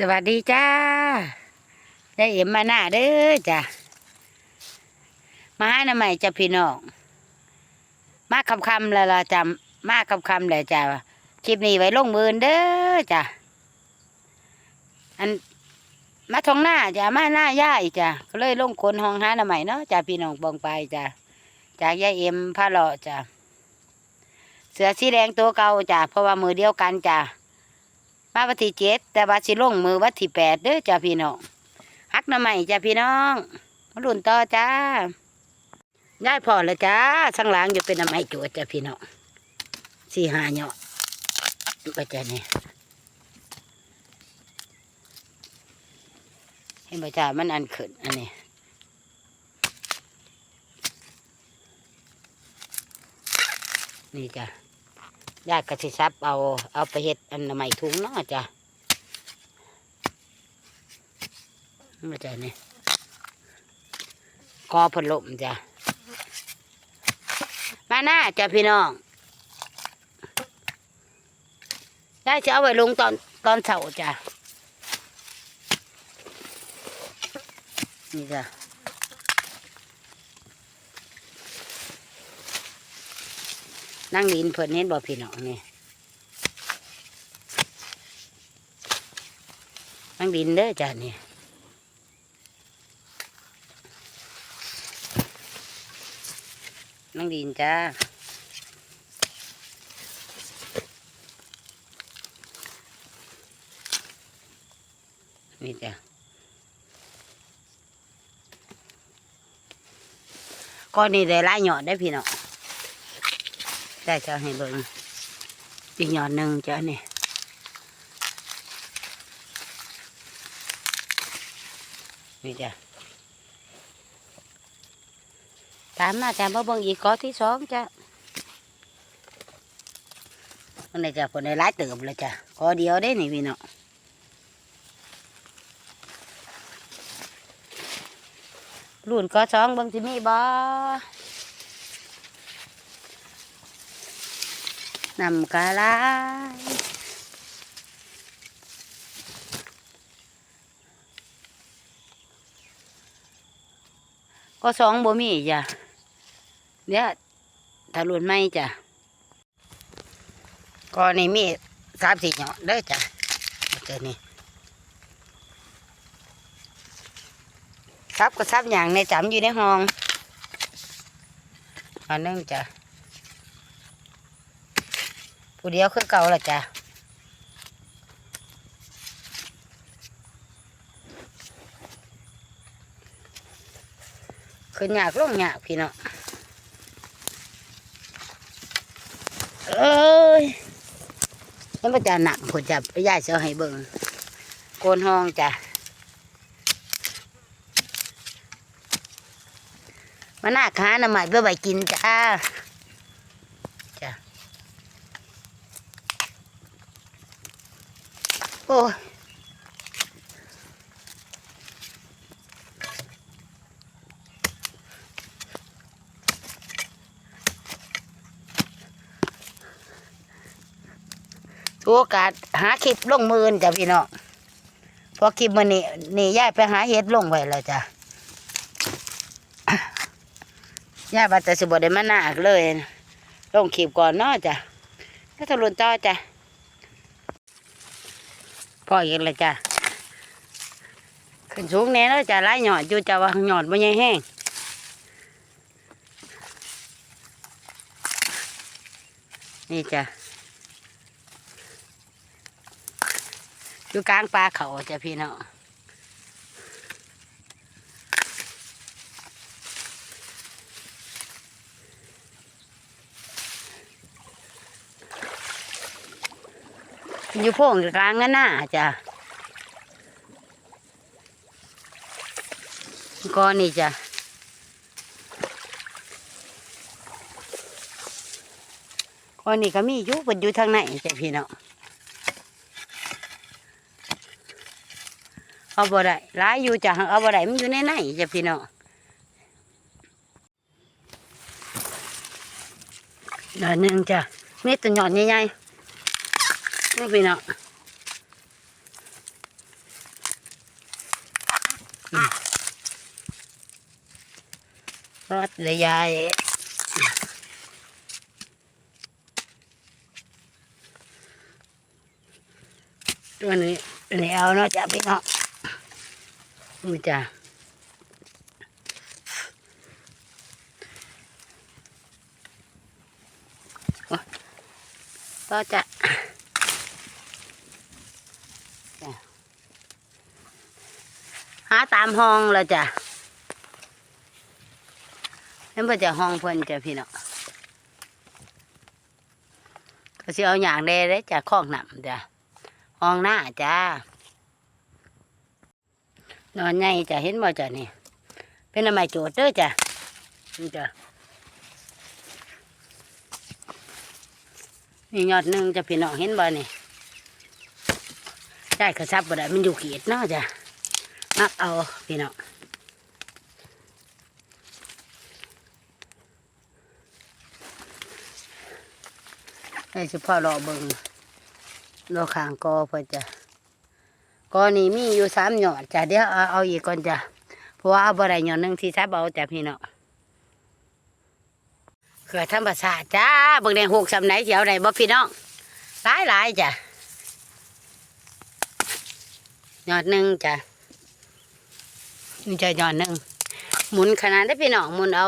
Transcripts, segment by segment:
สวัสดีจ้าได้เอ็มมาหน้าเด้อจ้ะมาหาหน้าใหม่จ้ะพี่น้อง มาคำคำแล้วล่ะจ้ะมาคำคำๆแล้วจ้ะคลิปนี้ไว้ลงมือเด้อจ้ะอันมาทองหน้าจ้ะมาหน้าย่ายจ้ะก็เลยลงคนห้องหาหน้าใหม่เนาะจ้ะพี่น้องบองไปจ้ะจากยายเอ็มพาเลาะจ้ะเสือสีแดงตัวเก่าจ้ะเพราะว่ามือเดียวกันจ้ะ มาวันที่เจ็ดแต่ว่าสิลงมือวันที่แปดเด้อจ้าพี่น้องฮักน้ำใหม่จ้าพี่น้องมาลุ่นต่อจ้าย้ายพอแล้วจ้าสังหลังอยู่เป็นน้ำใหม่จวดจ้าพี่น้องสี่ห้าเหาะไปจ้าเนี่ยเห็นป่จ้ามันอันขึ้นอันนี้นี่จ้า ญาติกสิซับเอาเอาไปเฮ็ดอันใหม่ถุงเนาะจ้ะมาจ้ะนี่กอผลมจ้ะมาหน้าจ้ะพี่น้องได้จะเอาไว้ลงตอนตอนเสาร์จ้ะนี่จ้ะ นั่งดินเพิ่นเห็นบ่พี่น้องนี่นั่งดินเด้อจ้ะนี่นั่งดินจ้านี่จ้ะก้อนนี้ได้หลายหยอดได้พี่น้อง ได้จะให้เบิ่งอีกหยอดหนึ่งจ้ะนี่นี่จ้ะตามมาจ้ะมาเบิ่งอีกกอที่สองจ้ะมันได้จ้ะผลได้หลายเติมเลยจ้ะกอเดียวได้นี่พี่น้องรุ่นกอสองเบิ่งสิมีบ่ นำกะลายก็สองบ่มีจ้ะเดี๋ยถ้ารุ่นไม่จ้ะก็นี่มีสามสี่หยอดเด้จ้ะเจอนี่ซับก็ซับอย่างในจำอยู่ในห้องอันนึงจ้ะ เดียวคือเก่าละจ้ะขึ้นยากลงยากพี่น้องเอ้ยแล้วมันจะหนักผมจะไปย่ายเสือให้เบิ่งโกนห้องจ้ะมาหน้าค้าหน่ะใหม่เพื่อไปกินจ้า โอ้ยทุกโอกาสหาคลิปลงมือนจ้ะพี่น้องพอคลิปมันนี่นี่ย่ายไปหาเห็ดลงไว้แล้วจ้ะย่าบัตรสิบได้มาหนักเลย ลงคลิปก่อนเนาะจ้ะก็ทะลุนต่อจ้ะ พ่อเห็นเลยจ้ะขึ้นสูงแน่แล้วจ้ะไล่หยอดอยู่จ้ะว่าหยอดมันยังแห้งนี่จ้ะอยู่กลางปลาเขาจ้ะพี่น้อง อยู่โพงกลางนั่นน่ะจ้ะก็นี่จ้ะก็นี่ก็มีอยู่บนอยู่ทางไหนจ้ะพี่น้องเอาบ่ได้หลายอยู่จ้ะเอาบ่ได้มันอยู่ในไหนจ้ะพี่น้องเดี๋ยหนึ่งจ้ะมีแตัวหยอดใหญ่ๆ รูปนี้เนาะรอดเลยยายตัวนี้นี่วเนาะจ้าพี่เนาะมือจ้าก็จะ หาตามห้องแล้วจ้ะนั่นเพื่อจะห้องเพิ่นจ้ะพี่น้องก็สิเอาอย่างแดได้จากคลองหนำจ้ะห้องหน้าจ้านอนใหญ่จ้ะเห็นบ่จ้ะนี่ เป็นอะไรโจทย์เด้อจ้ะนี่จ้ะนี่ยอดหนึ่งจะพี่น้องเห็นบ่นี่ได้กระซับบ่ได้มันอยู่เขียดเนาะจ้ะ มักเอาพี่น้องให้เฉพาะรอเบิงรอขางกอเพื่อจะกอนี่มีอยู่สามหยอดจ้ะเดี๋ยวเอาเอาอีกก่อนจ้ะเพราะว่าเอาบ่ได้หยอดหนึ่งที่ซับเอาจ้ะพี่เนาะเขื่อธรรมศาสตร์จ้าเบิ่งในหกสำไหนเสียวไหนบ่พี่น้องหลายหลายจ้ะหยอดหนึ่งจ้ะ นี่จะหยอดหนึ่งหมุนขนาดได้พี่น้องหมุนเอา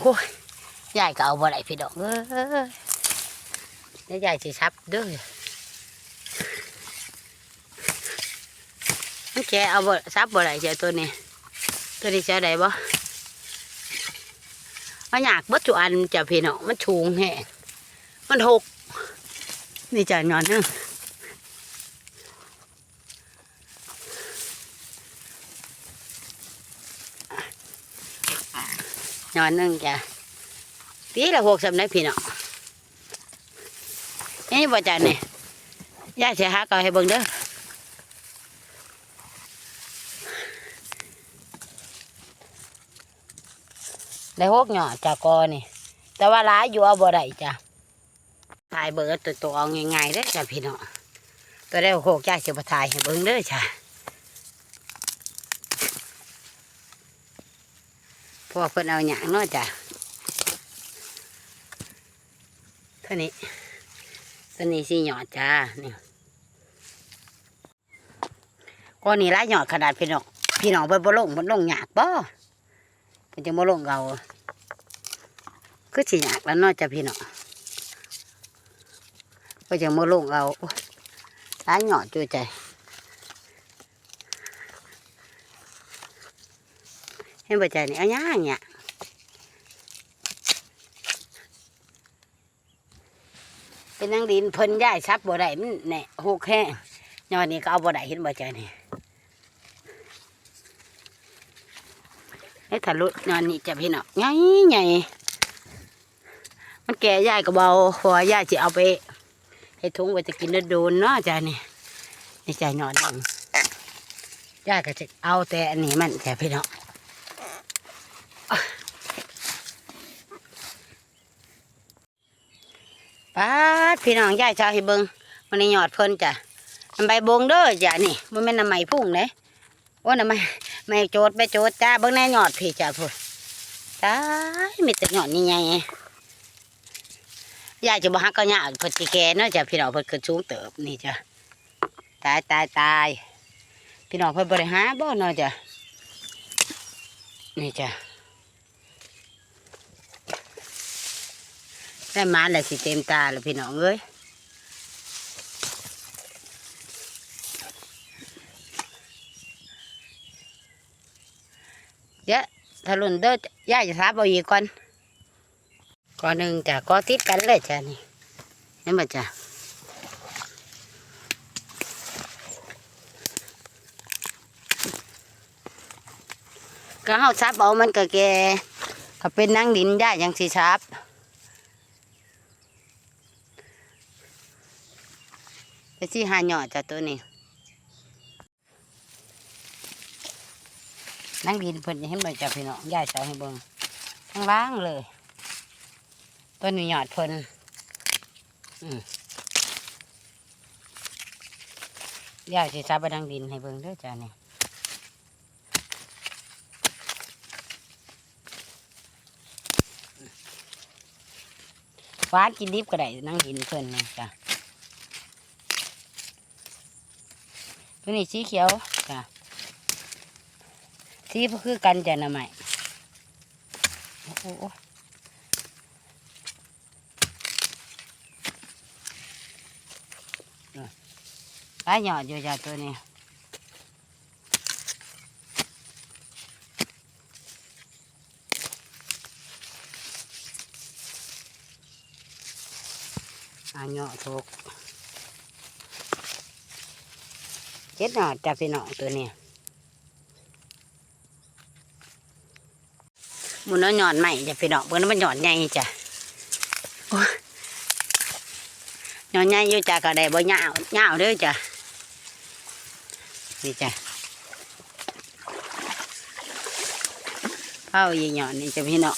โอ้ยยายก็เอาบ่ได้พี่ดอกเอ้ยเดี๋ยายสิซับเด้อมันแกเอาบ่ซับบ่ได้เจ้าตัวนี้ ตัวนี้จะได้บ่มันอยากบัดจุอันจ้ะพี่น้องมันชูงแฮะมันหกนี่จ้ะนอนนึง นอนนึงจ้ะปีละหกสำนักพี่เน้องนี่บ่จ้ะนี่ยายเสียหาเก่าให้เบิ่งเด้อได้หกหยอจากกอนี่ แต่ว่าร้ายอยู่เอาบ่ได้จ้ะถ่ายเบิดตัวตัวเอาง่ายๆเด้อจ้ะพี่เน้องตัวได้หกยายสิบ่ถ่ายให้เบิ่งเด้อจ้ะ พราะวกเพิ่นเอาหยังเนาะจ้ะเท่านี้ตัวนี้สี่หยอดจ้านี่ก้อนนี้ร้ายหยอดขนาดพี่น้องพี่น้องเพิ่นบ่ลงเพิ่นลงหยากบ่เพิ่นจะบ่ลงเอาคือสิหยากแล้วเนาะจ้ะพี่น้องเพิ่นจะบ่ลงเอาโอ๊ยร้ายหยอดจุใจ เห็นบ่ใจนี่เอาย่างเนี่ยเป็นนังดินเพิ่นย้ายซับบ่ได้มันแหน่หกแห้งยอดนี้ก็เอาบ่ได้เห็นบ่ใจนี่ไอ้ทะลุยอดนี้จะพี่น้องใหญ่ใหญ่มันแก่ย้ายก็เบาเพราะว่าย้ายสิเอาไป ให้ทุงไว้จะกินโดนเนาะจ้ะนี่นี่ใจยอดนึงย้ายก็จะเอาแต่อันนี้มันแต่พี่น้อง ป้าด พี่น้องยายชาวให้เบิงมันในหยอดเพิ่นจ้ะน้ำใบบงเด้อจ้ะนี่มันเป็นน้ำใหม่พุ่งเลยว่าน้ำใหม่ไม่โจดไปโจดจ้าเบิ่งในหยอดพี่จ้ะพุ่นตายมีแต่หยอดนี่ไงยายจะบ่ฮักก็ยากเพิ่นสิแกเนาะจ้ะพี่น้องเพิ่นขึ้นสูงเติบนี่จ้ะตายตายตายพี่น้องเพิ่นบ่ได้หารบ่เนาะจ้ะนี่จ้ะ ได้มาแล้วสิเต็มตาแล้วพี่น้องเอ้ยเยอะถ้ารุ่นเด้อย่าจะทราบเอาอีกก่อนก่อนหนึ่งจะก็ติดกันเลยจ้ะนี่เห็นไหมจ้ะก็เฮาซับเอามันก็แกก็เป็นนั่งดินได้ยังสิซับ ไปที่หาหยอดจ้ะตัวนี้นั่งดินเพิ่นให้เบิ่งจ้ะพี่น้องย่ายเสาให้เบิ่งทั้งล่างเลยต้นนี้หยอดเพิ่นอืมย่าสิซับไปดังดินให้เบิ่งเด้อจ้าเนี่ยฟ้ากินดิบก็ได้นั่งกินเพิ่นนะจ้ะ ตัวนี้สีเขียวจ้ะสีก็คือกันจ้ะนะใหม่โอ้โหปลาหยอดอยู่จ้ะตัวนี้อาเหยาะทุก เจ็ดหนอดจ้ะพี่น้องตัวเนี้ยหมุนเอาหยอดใหม่จ้ะพี่น้องเบิ่งแล้วมันหยอดใหญ่จ้ะโอ้ยหยอดใหญ่อยู่จ้ะก็ได้บ่ยาวยาวเด้อจ้ะนี่จ้ะเอาอีหยอดนี่จ้ะพี่น้อง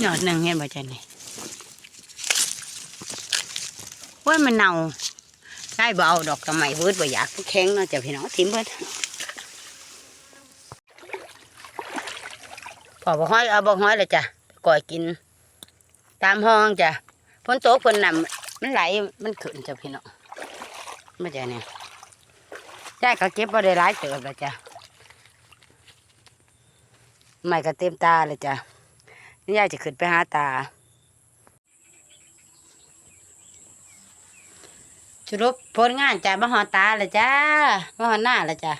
หยอดหนึ่งเห็นบ่จ้ะนี่ว่ามันเน่า ได้บ่เอาดอกทำไมเบิดบ่อยากแข็งเนาะจ้ะพี่น้องทิมเบิดพอบ่ห้อยเอาบ่ห้อยเลยจ้ะก่อยกิน ตามห้องจ้ะฝนตกฝนนำมันไหลมันขึ้นจ้ะพี่น้องไม่ใช่เนี่ยได้ก็เก็บบ่ได้หลายเติบแล้วจ้ะไม่ก็เต็มตาเลยจ้ะนี่ยายจะขึ้นไปหาตา สรุปผลงานจ้ะมาหอดตาเลยจ้ามาหอดหน้าเลยจ้ะ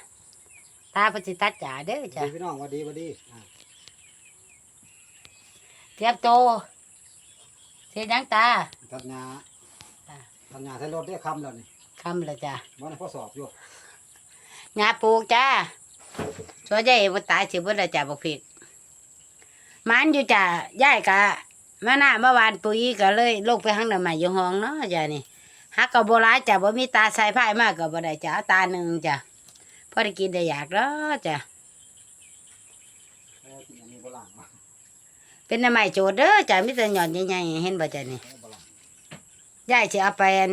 ตาเพนสิตัดจ่าเด้อจ้ะดีพี่น้องหวัดดีหวัดดีอ่าเทียบโตเสียยังตา ทัดหยาอ่าทัดหยาใช้รถได้คำแล้วนี่คำเลยจ้ะมันพ่อสอบอยู่งาปลูกจ้าช่วยยายว่าตายสิบ่ได้จ้ะบอกผิดมันอยู่จ้ะยายกะมาหน้าเมื่อวานปุ๋ยก็เลยลงไปข้างหน้าใหม่อยู่ห้องเนาะจ้ะนี่ ฮักก็บ่ร้ายจ้ะบ่มีตาใส่ผ้ามากก็บ่ได้จ้ะเอาตาหนึ่งจ้ะพอได้กินได้อยากแล้วจ้ะเออกินอันนี้โบราณมาเป็นน้ำใหม่โจดเด้อจ้ะมีแต่หย่อนใหญ่ๆเห็นบ่จ้ะนี่เออโบราณยายสิเอาไปอัน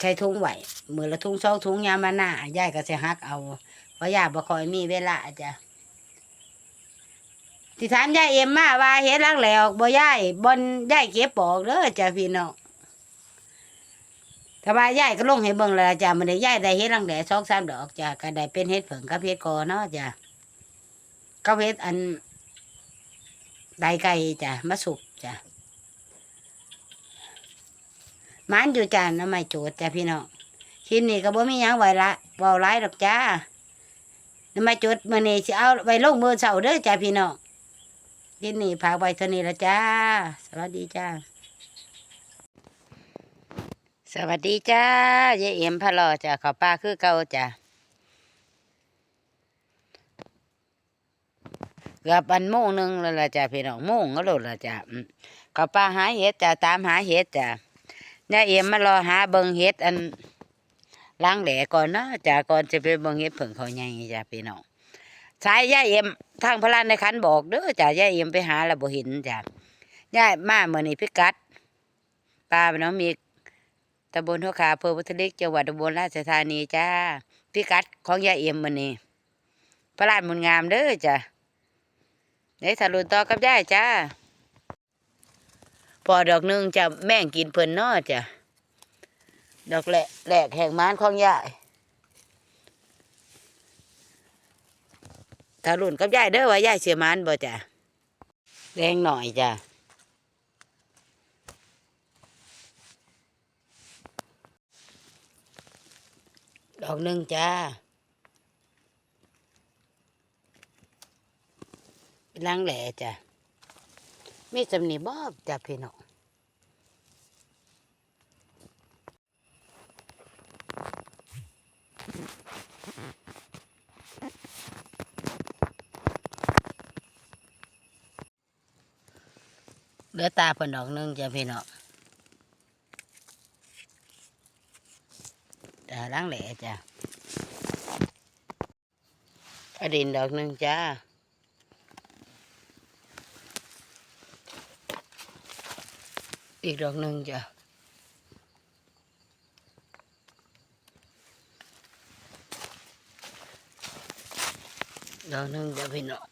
ใช้ถุงไว้มือละถุงสองถุงยามมาหน้ายายก็สิฮักเอาเพราะยายบ่ค่อยมีเวลาจ้ะที่ถามยายเอ็มมาว่าเฮ็ดลังแหลออกบ่ยายบอนยายเก็บปอกเด้อจ้ะพี่น้อง ถ้าว่ายายก็ลงให้เบิ่งแล้วจ้ะมันได้ยายได้เฮ็ดลังแหลสองสามดอกจ้ะก็ได้เป็นเฮ็ดเผิงกับเฮ็ดกอเนาะจ้ะก็เฮ็ดอันไดไก่จ้ะมาสุกจ้ะมันอยู่จานน้ำไม่โจดจ้ะพี่น้องคิดนี่ก็บ่มีหยังไว้ละเว้าหลายดอกจ้าน้ำไม่โจดมื้อนี้สิเอาไว้ลงมือเช้าเด้อจ้ะพี่น้องคิดนี่พากไว้เท่านี้ละจ้า สวัสดีจ้า สวัสดีจ้ายายเอ็มพะลอจ้ะขอป้าคือเก่าจ้ะเกือบอันโมงหนึ่งแล้วล่ะจ้ะพี่น้องโมงก็โลดละจ้ะขอป้าหาเห็ดจ้ะตามหาเห็ดจ้ะยายเอ็มมารอหาเบิงเฮ็ดอันล้างแหลก่อนเนาะจ้าก่อนจะไปเบิงเฮ็ดเผิงเขาใหญ่จ้าพี่น้องสายยายเอ็มทางพระลานในขันบอกเด้อจ้ายายเอ็มไปหาล้วบ่ห็นจ้ายายมาเมื่อนี้พิกัดปลาน้องมี ตำบลหัวขาอำเภอพุทธลิกจังหวัดอุบลราชธานีจ้าพิกัดของยายเอ็มมื่อนี้พระลานมุนงามเด้อจ้าเดี๋ยวทะลุต่อกับยายจ้าพอดอกหนึ่งจะแม่งกินเพลินนอจ้ะดอกแหลกแหลกแห่งม้านของยายถ้ารุ่นกับยายเด้อว่ายายเสียม้านบ่จ้ะแรงหน่อยจ้ะ ดอกหนึ่งจ้าเป็นล้างแหล่จ้ะมีสำนีบอบจ้ะพี่น้องเหลือตาเพิ่นดอกหนึงจ้ะพี่น้อง à, đáng lẽ chà. Phải điền được nâng cha điền được nâng chà. Được nâng chà phải nọ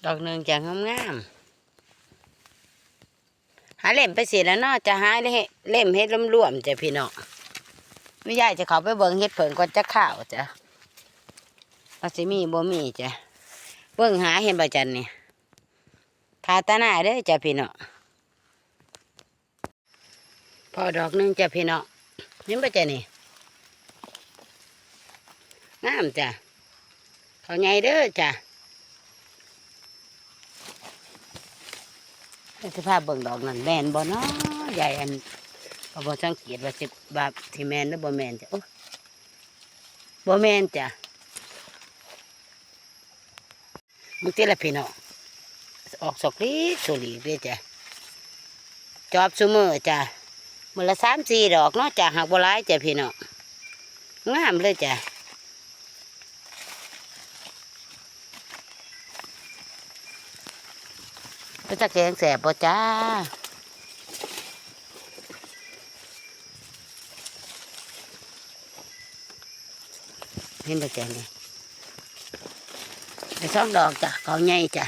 được nâng chẳng không ngam าเล่มไปเสียแล้วเนาะจะหาเล่เล่มเฮ็ดรวมๆจ้ะพี่น้องไม่ยายจะเขาไปเบิ่งเฮ็ดเผิงก่อนจะข้าวจ้ะว่าสิมีบ่มีจ้ะเบิ่งหาเห็นบ่จันนี่ทาตาหน้าเด้อจ้ะพี่น้องพอดอกหนึงจ้ะพี่น้องเห็นบ่จ้ะนี่งามจ้ะเขาใหญ่เด้อจ้ะ สภาพเบิ่งดอกนั่นแมนบ่เนาะใหญ่อันก็บ่สังเกตว่าสิบาที่แมนหรือบ่แมนจ้ะโอ้บ่แมนจ้ะมึงติละพี่น้องออกสอกลีสุลีเด้อจ้ะจอบซุมือจ้ะมื้อละ3-4ดอกเนาะจ้ะหากบ่หลายจ้ะพี่น้องงามเลยจ้ะ ก็จะแกงแสบบ่จ้าเห็นบ่จ้ะนี่ไปสองดอกจ้ะเขาใหญ่จ้ะ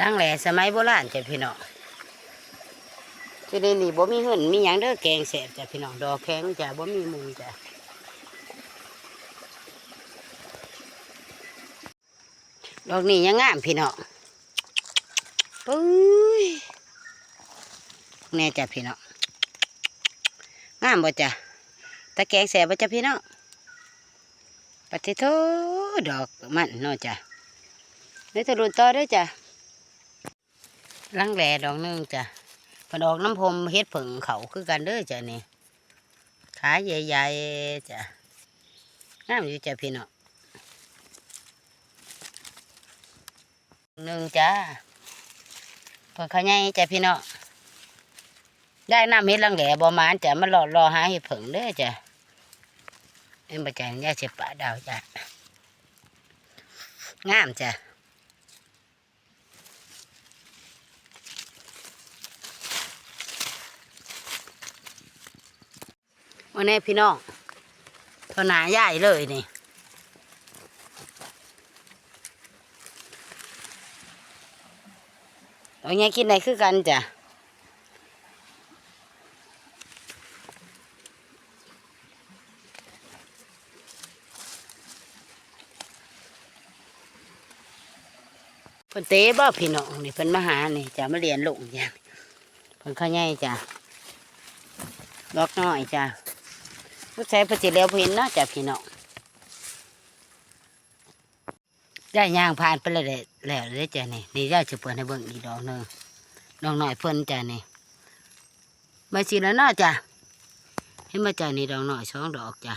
ล้างแหล่สมัยโบราณจ้ะพี่น้องที่นี่นี่บ่มีเหินมีหยังเด้อแกงแสบจ้ะพี่น้องดอกแข็งจ้ะบ่มีมุงจ้ะ ดอกนี้ยังงามพี่น้องปุ้ยแน่จ้ะพี่น้องงามบ่จ้ะตะแกงแสบบ่จ้ะพี่น้องปฏิโทดอกมันเนาะจ้ะนี่ตะลุนต่อด้วยจ้ะลังแหลดอกนึงจ้ะเพนออกน้ำพรมเฮ็ดผึ่งเขาคือกันเด้อจ้ะนี่ขาใหญ่ๆจ้ะงามอยู่จ้ะพี่น้อง หนึ่งจ้าเพิ่นเขาใหญ่จ้ะพี่น้องได้น้ำเฮ็ดลังแหล่บ่มานจ้ะมันรอรอหาเฮ็ดผึ่งเด้อจ้ะเอ็นบ่จ้ะยาเสียปะดาวจ้ะงามจ้ะวันนี้พี่น้องเท่าหนาใหญ่เลยนี่ เอาไงกินไหนคือกันจ้ะเพิ่นเตะบ่พี่น้องนี่เพิ่นมาหานี่จะมาเรียนลูกจ้ะเพิ่นข้าใหญ่จ้ะดอกน้อยจ้ะผู้ชายเพิ่นสิเลี้ยวเพิ่นเนาะจ้ะพี่น้อง ได้ย่างผ่านไปเลยแล้วเลยจ้ะนี่นี่ย่าจะเปิดให้เบิ่งอีกดอกหนึงดอกหน่อยเพิ่นจ้ะนี่มาสิแล้วเนาจ้ะเห็นมาจ้ะนี่ดอกหน่อยสองดอกจ้ะ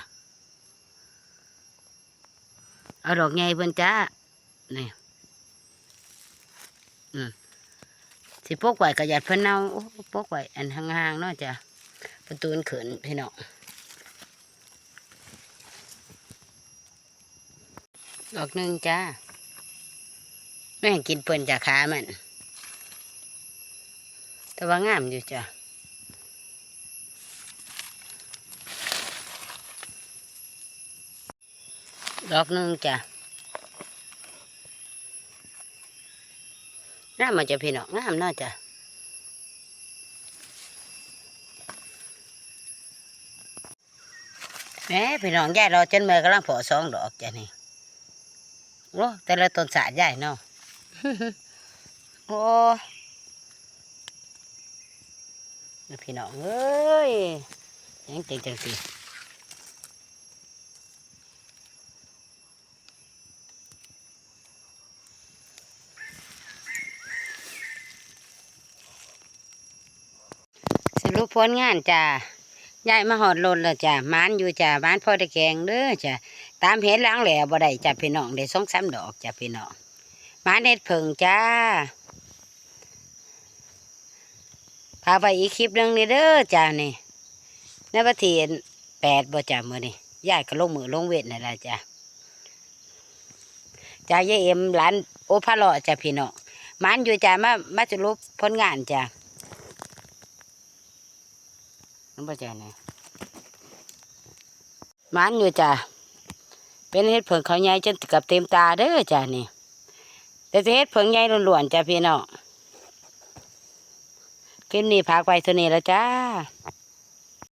เอาดอกใหญ่เพิ่นจ้านี่อืมสิปกไว้กระยัดเพิ่นเน่าโอ้ปกไว้อันห่างๆเนาะจ้ะประตูนเขินพี่น้องดอกหนึ่งจ้า ม่งกินเพิ่นจากขามัน แต่ว่างามอยู่จ้ะดอกนึงจ้ะงามมาจะพี่น้องงามน่าจ้ะแม่พี่น้องยายรอจนเมื่อกำลังพอสองดอกจ้ะนี่โอ้แต่ละต้นสาใหญ่เนาะ โอ้พี่น้องเอ้ยยังเจ๋งจังสิสรุปผลงานจ้ายายมาหอดลนแล้วจ้ะมานอยู่จ้ะหมานพ่อได้แกงเด้อจ้ะตามเห็นล้างแหล่บ่ได้จ้ะพี่น้องได้สองสามดอกจ้ะพี่น้อง มาเห็ดเผิงจ้าพาไปอีกคลิปหนึ่งนี่เด้อจ้านี่ในวันที่แปดบ่จ้ามือนี่ยายก็ลงมือลงเวทนั่นแหละจ้าจ้ายายเอ็มหลานโอพาเลจ้าพี่น้องมันอยู่จ้ามามาจะรูปผลงานจ้านั่นบ่จ้าเนี่ยมันอยู่จ้ะเป็นเฮ็ดเผิงเขาใหญ่จนกับเต็มตาเด้อจ้ะนี่ แต่จะเฮ็ดเผิงใหญ่ล้วนๆจ้ะพี่น้องคลิปนี้พักไปเท่านี้แล้วจ้า